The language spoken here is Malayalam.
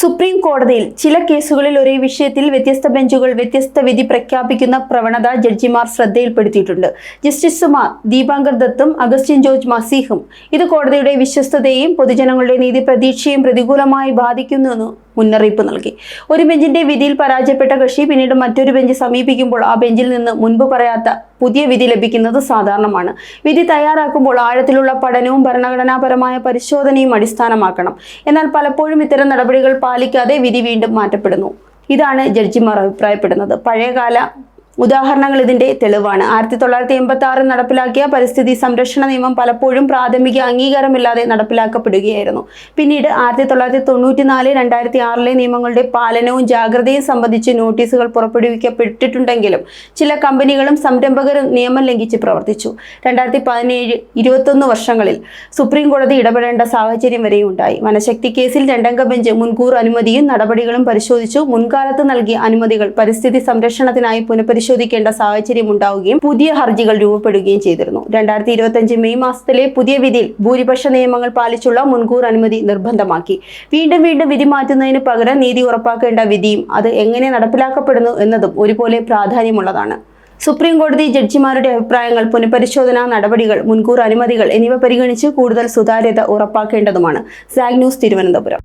സുപ്രീം കോടതിയിൽ ചില കേസുകളിൽ ഒരേ വിഷയത്തിൽ വ്യത്യസ്ത ബെഞ്ചുകൾ വ്യത്യസ്ത വിധി പ്രഖ്യാപിക്കുന്ന പ്രവണത ജഡ്ജിമാർ ശ്രദ്ധയിൽപ്പെടുത്തിയിട്ടുണ്ട്. ജസ്റ്റിസുമാർ ദീപാങ്കർ ദത്തും അഗസ്റ്റിൻ ജോർജ് മസീഹും. ഇത് കോടതിയുടെ വിശ്വസ്തതയെയും പൊതുജനങ്ങളുടെ നീതി പ്രതീക്ഷയും പ്രതികൂലമായി ബാധിക്കുന്നുവെന്ന് മുന്നറിയിപ്പ് നൽകി. ഒരു ബെഞ്ചിന്റെ വിധിയിൽ പരാജയപ്പെട്ട കക്ഷി പിന്നീട് മറ്റൊരു ബെഞ്ച് സമീപിക്കുമ്പോൾ ആ ബെഞ്ചിൽ നിന്ന് മുൻപ് പറയാത്ത പുതിയ വിധി ലഭിക്കുന്നത് സാധാരണമാണ്. വിധി തയ്യാറാക്കുമ്പോൾ ആഴത്തിലുള്ള പഠനവും ഭരണഘടനാപരമായ പരിശോധനയും അടിസ്ഥാനമാക്കണം. എന്നാൽ പലപ്പോഴും ഇത്തരം നടപടികൾ പാലിക്കാതെ വിധി വീണ്ടും മാറ്റപ്പെടുന്നു. ഇതാണ് ജഡ്ജിമാർ അഭിപ്രായപ്പെടുന്നത്. പഴയകാല ഉദാഹരണങ്ങൾ ഇതിന്റെ തെളിവാണ്. ആയിരത്തി തൊള്ളായിരത്തി എൺപത്തി ആറിൽ നടപ്പിലാക്കിയ പരിസ്ഥിതി സംരക്ഷണ നിയമം പലപ്പോഴും പ്രാഥമിക അംഗീകാരമില്ലാതെ നടപ്പിലാക്കപ്പെടുകയായിരുന്നു. പിന്നീട് ആയിരത്തി തൊള്ളായിരത്തി തൊണ്ണൂറ്റി നാല് രണ്ടായിരത്തി ആറിലെ നിയമങ്ങളുടെ പാലനവും ജാഗ്രതയും സംബന്ധിച്ച് നോട്ടീസുകൾ പുറപ്പെടുവിക്കപ്പെട്ടിട്ടുണ്ടെങ്കിലും ചില കമ്പനികളും സംരംഭകരും നിയമം ലംഘിച്ച് പ്രവർത്തിച്ചു. രണ്ടായിരത്തി പതിനേഴ് ഇരുപത്തൊന്ന് വർഷങ്ങളിൽ സുപ്രീം കോടതി ഇടപെടേണ്ട സാഹചര്യം വരെ ഉണ്ടായി. വനശക്തി കേസിൽ രണ്ടംഗ ബെഞ്ച് മുൻകൂർ അനുമതിയും നടപടികളും പരിശോധിച്ചു. മുൻകാലത്ത് നൽകിയ അനുമതികൾ പരിസ്ഥിതി സംരക്ഷണത്തിനായി പുനഃപരിശോധിക്കേണ്ട സാഹചര്യം ഉണ്ടാവുകയും പുതിയ ഹർജികൾ രൂപപ്പെടുകയും ചെയ്തിരുന്നു. രണ്ടായിരത്തി ഇരുപത്തിയഞ്ച് മെയ് മാസത്തിലെ പുതിയ വിധിയിൽ ഭൂരിപക്ഷ നിയമങ്ങൾ പാലിച്ചുള്ള മുൻകൂർ അനുമതി നിർബന്ധമാക്കി. വീണ്ടും വീണ്ടും വിധി മാറ്റുന്നതിന് പകരം നീതി ഉറപ്പാക്കേണ്ട വിധിയും അത് എങ്ങനെ നടപ്പിലാക്കപ്പെടുന്നു എന്നതും ഒരുപോലെ പ്രാധാന്യമുള്ളതാണ്. സുപ്രീം കോടതി ജഡ്ജിമാരുടെ അഭിപ്രായങ്ങൾ പുനഃപരിശോധനാ നടപടികൾ മുൻകൂർ അനുമതികൾ എന്നിവ പരിഗണിച്ച് കൂടുതൽ സുതാര്യത ഉറപ്പാക്കേണ്ടതുമാണ്. Zag news Thiruvananthapuram.